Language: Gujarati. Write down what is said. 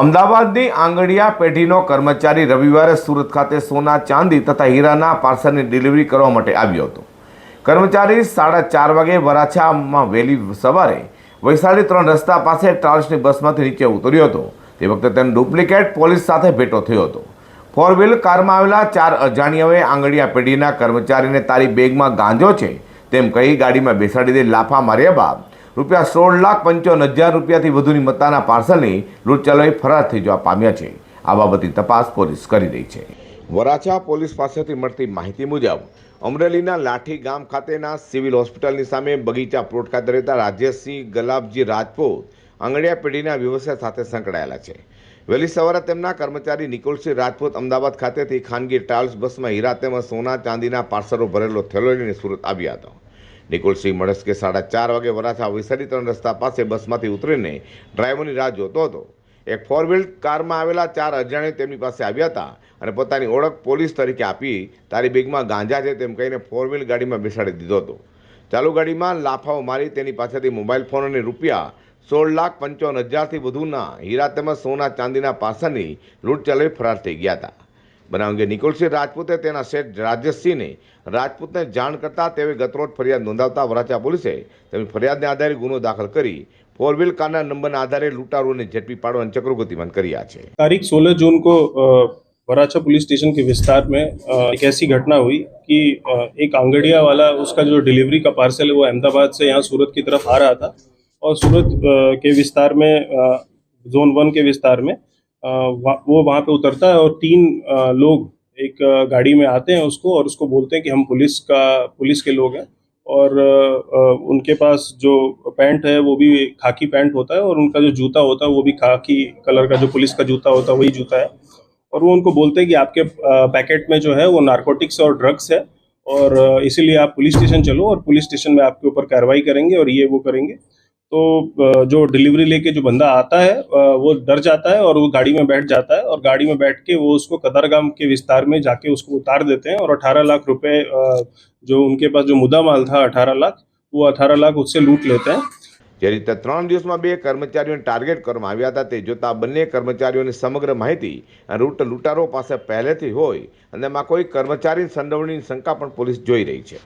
અમદાવાદની આંગડિયા પેઢીનો કર્મચારી રવિવારે સુરત ખાતે સોના, ચાંદી તથા હીરાના પાર્સલની ડિલિવરી કરવા માટે આવ્યો હતો. કર્મચારી સાડા ચાર વાગે વરાછામાં વહેલી સવારે વૈશાળી ત્રણ રસ્તા પાસે ટ્રાવેલ્સની બસમાંથી નીચે ઉતર્યો હતો. તે વખતે તેનો ડુપ્લિકેટ પોલીસ સાથે ભેટો થયો હતો. ફોર વ્હીલ કારમાં આવેલા ચાર અજાણ્યાઓએ આંગડિયા પેઢીના કર્મચારીને તારી બેગમાં ગાંજો છે તેમ કહી ગાડીમાં બેસાડી દે લાફા માર્યા બાદ રૂપિયા સોળ લાખ પંચાવન હજાર રૂપિયાથી વધુની મત્તાના પાર્સલની લૂંટ ચલાવી ફરાર થઈ જવા પામ્યા છે. આ બાબતની તપાસ પોલીસ કરી રહી છે. વરાછા પોલીસ પાસેથી મળતી માહિતી મુજબ, અમરેલીના લાઠી ગામ ખાતેના સિવિલ હોસ્પિટલની સામે બગીચા પ્લોટ ખાતે રહેતા રાજેશસિંહ ગલાબજી રાજપૂત આંગડિયા પેઢીના વ્યવસાય સાથે સંકળાયેલા છે. વહેલી સવારે તેમના કર્મચારી નિકુલસિંહ રાજપૂત અમદાવાદ ખાતેથી ખાનગી ટ્રાવેલ્સ બસમાં હીરા તેમજ સોના ચાંદીના પાર્સલો ભરેલો થેલો લઈને સુરત આવ્યા હતા. નિકોલસિંહ મળસ્કે સાડા ચાર વાગે વરાછા વિસારી ત્રણ રસ્તા પાસે બસમાંથી ઉતરીને ડ્રાઈવરની રાહ જોતો હતો. એક ફોર વ્હીલ કારમાં આવેલા ચાર અજાણ્યા તેમની પાસે આવ્યા હતા અને પોતાની ઓળખ પોલીસ તરીકે આપી તારી બેગમાં ગાંજા છે તેમ કહીને ફોર વ્હીલ ગાડીમાં બેસાડી દીધો હતો. ચાલુ ગાડીમાં લાફાઓ મારી તેની પાસેથી મોબાઈલ ફોન અને રૂપિયા સોળ લાખ પંચાવન હજારથી વધુના હીરા તેમજ સોના ચાંદીના પાસાની લૂંટ ચલાવી ફરાર થઈ ગયા હતા. બનાવ અંગે નિકોલસિંહ રાજપૂતે તેના શેઠ રાજેશસિંહને રાજપૂતને જાણ કરતા તેઓએ ગતરોજ ફરિયાદ નોંધાવતા વરાછા પોલીસે તેમની ફરિયાદને આધારે ગુનો દાખલ કરી ફોર વ્હીલ કારના નંબરના આધારે લૂંટારુઓને ઝડપી પાડવાના ચક્રો ગતિમાન કર્યા છે तारीख 16 जून को अ, वराछा पुलिस स्टेशन के विस्तार में अ, एक ऐसी घटना हुई कि अ, एक आंगड़िया वाला उसका जो डिलीवरी का पार्सल है वो अहमदाबाद से यहाँ सूरत की तरफ आ रहा था और सूरत अ, के विस्तार में अ, जोन वन के विस्तार में अ, वहाँ- वो वहाँ पे उतरता है और तीन लोग एक गाड़ी में आते हैं उसको और उसको बोलते हैं कि हम पुलिस का, पुलिस के लोग हैं और उनके पास जो पैंट है वो भी खाकी पैंट होता है और उनका जो जूता होता है वो भी खाकी कलर का, जो पुलिस का जूता होता है वही जूता है और वो उनको बोलते हैं कि आपके पैकेट में जो है वो नारकोटिक्स और ड्रग्स है और इसीलिए आप पुलिस स्टेशन चलो और पुलिस स्टेशन में आपके ऊपर कार्रवाई करेंगे और ये वो करेंगे। तो अ, जो डिलीवरी लेके जो बंदा आता है अ, वो डर जाता है और वो गाड़ी में बैठ जाता है और गाड़ी में बैठ के वो उसको कदरगाम के विस्तार में जाके उसको उतार देते हैं और अठारह लाख रुपए अ, जो उनके पास जो मुद्दा माल था अठारह लाख वो अठारह लाख उससे लूट लेते हैं જે રીતે ત્રણ દિવસમાં બે કર્મચારીઓને ટાર્ગેટ કરવામાં આવ્યા હતા તે જોતા બંને કર્મચારીઓની સમગ્ર માહિતી આ રૂટ લૂંટારો પાસે પહેલેથી હોય અને એમાં કોઈ કર્મચારી સંડોવણીની શંકા પણ પોલીસ જોઈ રહી છે